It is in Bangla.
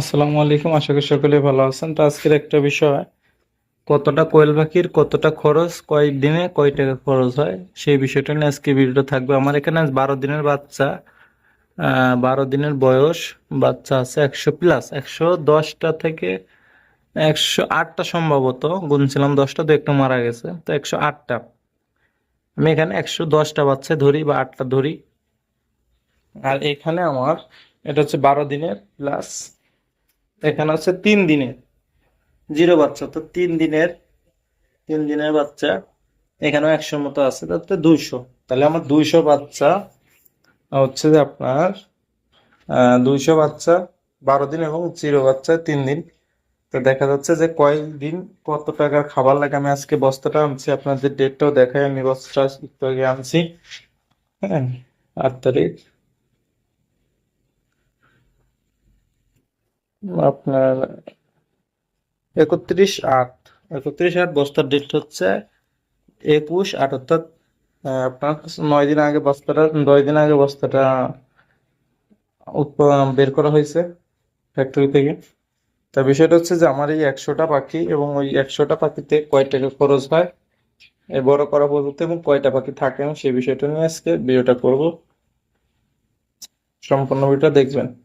আসসালামু আলাইকুম, আশা করি সকলে ভালো আছেন। তো আজকের একটা বিষয়, কতটা কোয়েল পাখির, কতটা খরচ কয় দিনে কয় টাকা খরচ হয়, সেই বিষয়টা নিয়ে আজকে ভিডিওটা থাকবে। আমার এখানে বারো দিনের বাচ্চা বারো দিনের বয়স, বাচ্চা আছে একশো প্লাস একশো দশটা থেকে একশো আটটা সম্ভবত, গুনছিলাম দশটা তো একটু মারা গেছে, তো একশো আটটা। আমি এখানে একশো দশটা বাচ্চা ধরি বা আটটা ধরি। আর এখানে আমার, এটা হচ্ছে বারো দিনের প্লাস এখানে হচ্ছে তিন দিনের, জিরো বাচ্চা, তো তিন দিনের তিন দিনের বাচ্চা এখানেও একশো মতো আছে, তাতে দুইশো। তাহলে আমার দুইশো বাচ্চা হচ্ছে যে আপনার দুইশো বাচ্চা, বারো দিন এবং জিরো বাচ্চা, তিন দিন। তো দেখা যাচ্ছে যে কয়েকদিন কত টাকার খাবার লাগে? আমি আজকে বস্তাটা আনছি, আপনাদের ডেটটাও দেখাই, আমি বস্তাটা একটু আগে আনছি। হ্যাঁ আট তারিখ। আপনার একত্রিশ আট। একত্রিশ আট বস্তার ডেট হচ্ছে একুশ আট, অর্থাৎ আপনার নয় দিন আগে বস্তাটা দশ দিন আগে বস্তাটা উৎপ- বের করা হয়েছে ফ্যাক্টরি থেকে। তা বিষয়টা হচ্ছে যে আমার এই একশোটা পাখি এবং ওই একশোটা পাখিতে কয় খরচ হয়? বড় করা পর্যন্ত এবং কয়টা পাখি থাকে সেই বিষয়টা নিয়ে আজকে ভিডিওটা করব। সম্পূর্ণ ভিডিওটা দেখবেন।